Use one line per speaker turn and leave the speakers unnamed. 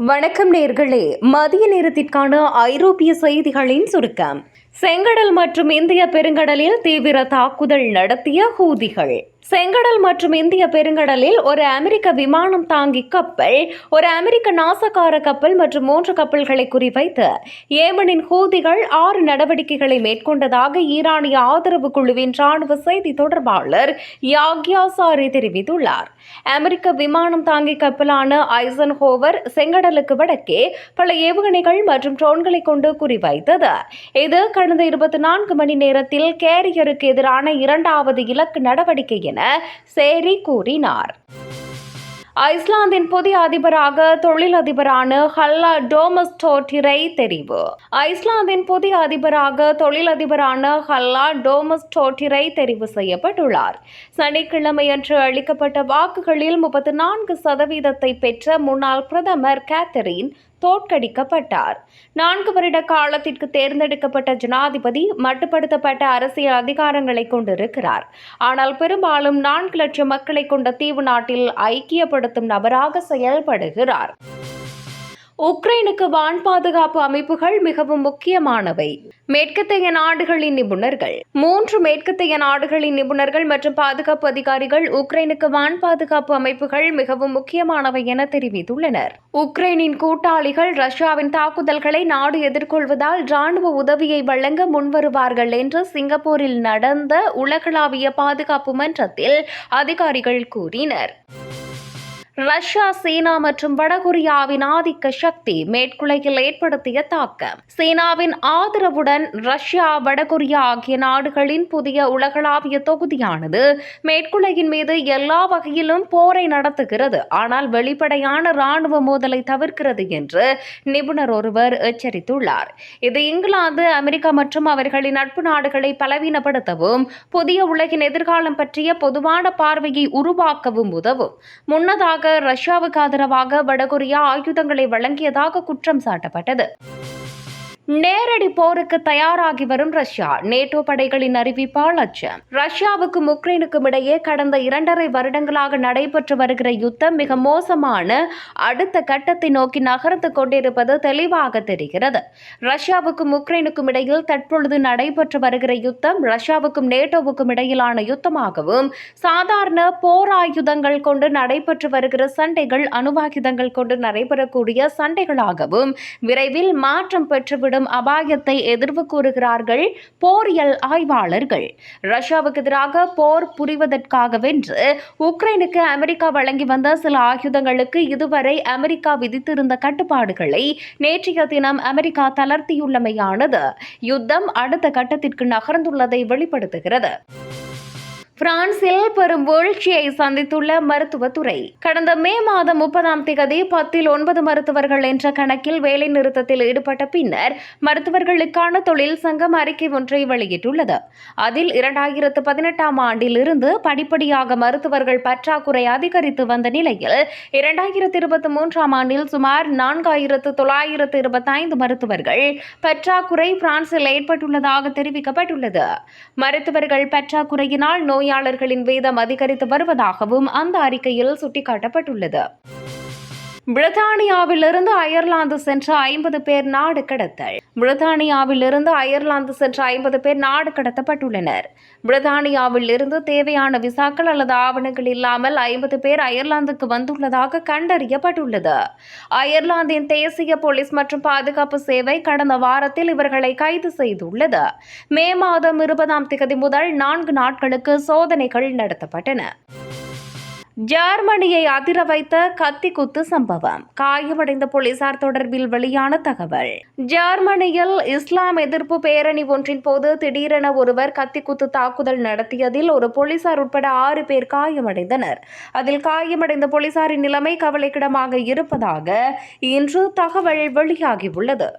வணக்கம் நேர்களே. மதிய நேரத்திற்கான ஐரோப்பிய செய்திகளின் சுருக்கம். செங்கடல் மற்றும் இந்திய பெருங்கடலில் தீவிர தாக்குதல் நடத்திய ஹூதிகள். செங்கடல் மற்றும் இந்திய பெருங்கடலில் ஒரு அமெரிக்க விமானம் தாங்கி கப்பல் ஒரு அமெரிக்க நாசகார கப்பல் மற்றும் மூன்று கப்பல்களை குறிவைத்து ஏமனின் ஹூதிகள் ஆறு நடவடிக்கைகளை மேற்கொண்டதாக ஈரானிய ஆதரவு குழுவின் ராணுவ செய்தி தொடர்பாளர் யாக்யா சாரி தெரிவித்துள்ளார். அமெரிக்க விமானம் தாங்கி கப்பலான ஐசன் ஹோவர் செங்கடலுக்கு வடக்கே பல ஏவுகணைகள் மற்றும் ட்ரோன்களை கொண்டு குறிவைத்தது. இது கடந்த இருபத்தி நான்கு மணி நேரத்தில் கேரியருக்கு எதிரான இரண்டாவது இலக்கு நடவடிக்கை என சேரி கூறினார். ஐஸ்லாந்தின் புதிய அதிபராக தொழிலதிபரான ஹல்லா டோமஸ்டோட்டிரை தெரிவு. ஐஸ்லாந்தின் புதிய அதிபராக தொழிலதிபரான ஹல்லா டோமஸ்டோட்டிரை தெரிவு செய்யப்பட்டுள்ளார். சனிக்கிழமையன்று அளிக்கப்பட்ட வாக்குகளில் முப்பத்தி நான்கு சதவீதத்தை பெற்ற முன்னாள் பிரதமர் கேத்தரின் தோற்கடிக்கப்பட்டார். நான்கு வருட காலத்திற்கு தேர்ந்தெடுக்கப்பட்ட ஜனாதிபதி மட்டுப்படுத்தப்பட்ட அரசியல் அதிகாரங்களை கொண்டிருக்கிறார். ஆனால் பெரும்பாலும் நான்கு லட்சம் மக்களை கொண்ட தீவு நாட்டில் ஐக்கியப்படுத்தும் நபராக செயல்படுகிறார். உக்ரைனுக்கு வான் பாதுகாப்பு அமைப்புகள் மிகவும் முக்கியமானவை. மேற்கத்தைய நாடுகளின் நிபுணர்கள். மூன்று மேற்கத்தைய நாடுகளின் நிபுணர்கள் மற்றும் பாதுகாப்பு அதிகாரிகள் உக்ரைனுக்கு வான் பாதுகாப்பு அமைப்புகள் மிகவும் முக்கியமானவை என தெரிவித்துள்ளனர். உக்ரைனின் கூட்டாளிகள் ரஷ்யாவின் தாக்குதல்களை நாடு எதிர்கொள்வதால் ராணுவ உதவியை வழங்க முன்வருவார்கள் என்று சிங்கப்பூரில் நடந்த உலகளாவிய பாதுகாப்பு மன்றத்தில் அதிகாரிகள் கூறினர். ரஷ்யா சீனா மற்றும் வடகொரியாவின் ஆதிக்க சக்தி மேற்குலகில் ஏற்படுத்திய தாக்கம். சீனாவின் ஆதரவுடன் ரஷ்யா வடகொரியா ஆகிய நாடுகளின் புதிய உலகளாவிய தொகுதியானது மேற்குலகின் மீது எல்லா வகையிலும் போரை நடத்துகிறது. ஆனால் வெளிப்படையான ராணுவ மோதலை தவிர்க்கிறது என்று நிபுணர் ஒருவர் எச்சரித்துள்ளார். இது இங்கிலாந்து அமெரிக்கா மற்றும் அவர்களின் நட்பு நாடுகளை பலவீனப்படுத்தவும் புதிய உலகின் எதிர்காலம் பற்றிய பொதுவான பார்வையை உருவாக்கவும் உதவும். முன்னதாக ரஷ்யாவுக்கு ஆதரவாக வடகொரியா ஆயுதங்களை வழங்கியதாக குற்றம் சாட்டப்பட்டது. நேரடி போருக்கு தயாராகி வரும் ரஷ்யா. நேட்டோ படைகளின் அறிவிப்பால் அச்சம். ரஷ்யாவுக்கும் உக்ரைனுக்கும் இடையே கடந்த இரண்டரை வருடங்களாக நடைபெற்று வருகிற யுத்தம் மிக மோசமான அடுத்த கட்டத்தை நோக்கி நகர்ந்து கொண்டிருப்பது தெளிவாக தெரிகிறது. ரஷ்யாவுக்கும் உக்ரைனுக்கும் இடையில் தற்பொழுது நடைபெற்று வருகிற யுத்தம் ரஷ்யாவுக்கும் நேட்டோவுக்கும் இடையிலான யுத்தமாகவும் சாதாரண போர் ஆயுதங்கள் கொண்டு நடைபெற்று வருகிற சண்டைகள் அணுவாயுதங்கள் கொண்டு நடைபெறக்கூடிய சண்டைகளாகவும் விரைவில் மாற்றம் பெற்றுவிடும் ஏற்படும் அபாயத்தை எதிர்வு கூறுகிறார்கள் போரியல் ஆய்வாளர்கள். ரஷ்யாவுக்கு எதிராக போர் புரிவதற்காகவென்று உக்ரைனுக்கு அமெரிக்கா வழங்கி வந்த சில ஆயுதங்களுக்கு இதுவரை அமெரிக்கா விதித்திருந்த கட்டுப்பாடுகளை நேற்றைய தினம் அமெரிக்கா தளர்த்தியுள்ளமையானது. யுத்தம் அடுத்த கட்டத்திற்கு நகர்ந்துள்ளதை வெளிப்படுத்துகிறது. பிரான்சில் பெரும் வீழ்ச்சியை சந்தித்துள்ள மருத்துவத்துறை. கடந்த மே மாதம் முப்பதாம் தேதி பத்தில் ஒன்பது மருத்துவர்கள் என்ற கணக்கில் வேலை நிறுத்தத்தில் ஈடுபட்ட பின்னர் மருத்துவர்களுக்கான தொழில் சங்கம் அறிக்கை ஒன்றை வெளியிட்டுள்ளது. அதில் இரண்டாயிரத்து பதினெட்டாம் ஆண்டில் இருந்து படிப்படியாக மருத்துவர்கள் பற்றாக்குறை அதிகரித்து வந்த நிலையில் இரண்டாயிரத்து இருபத்தி மூன்றாம் ஆண்டில் சுமார் நான்காயிரத்து தொள்ளாயிரத்து இருபத்தைந்து மருத்துவர்கள் பற்றாக்குறை பிரான்சில் ஏற்பட்டுள்ளதாக தெரிவிக்கப்பட்டுள்ளது. மருத்துவர்கள் பற்றாக்குறையினால் நோய் பணியாளர்களின் வீதம் அதிகரித்து வருவதாகவும் அந்த அறிக்கையில் சுட்டிக்காட்டப்பட்டுள்ளது. பிரித்தானியாவிலிருந்து அயர்லாந்து சென்ற ஐம்பது பேர் நாடு கடத்தல். பிரித்தானியாவிலிருந்து அயர்லாந்து சென்ற ஐம்பது பேர் நாடு கடத்தப்பட்டுள்ளனர். பிரித்தானியாவில் இருந்து தேவையான விசாக்கள் அல்லது ஆவணங்கள் இல்லாமல் ஐம்பது பேர் அயர்லாந்துக்கு வந்துள்ளதாக கண்டறியப்பட்டுள்ளது. அயர்லாந்தின் தேசிய போலீஸ் மற்றும் பாதுகாப்பு சேவை கடந்த வாரத்தில் இவர்களை கைது செய்துள்ளது. மே மாதம் இருபதாம் தேதி முதல் நான்கு நாட்களுக்கு சோதனைகள் நடத்தப்பட்டன. ஜெர்மனியை அதிர வைத்த கத்தி குத்து சம்பவம். காயமடைந்த போலீசார் தொடர்பில் வெளியான தகவல். ஜெர்மனியில் இஸ்லாம் எதிர்ப்பு பேரணி ஒன்றின் போது திடீரென ஒருவர் கத்தி குத்து தாக்குதல் நடத்தியதில் ஒரு போலீசார் உட்பட ஆறு பேர் காயமடைந்தனர். அதில் காயமடைந்த போலீசாரின் நிலைமை கவலைக்கிடமாக இருப்பதாக இன்று தகவல் வெளியாகியுள்ளது.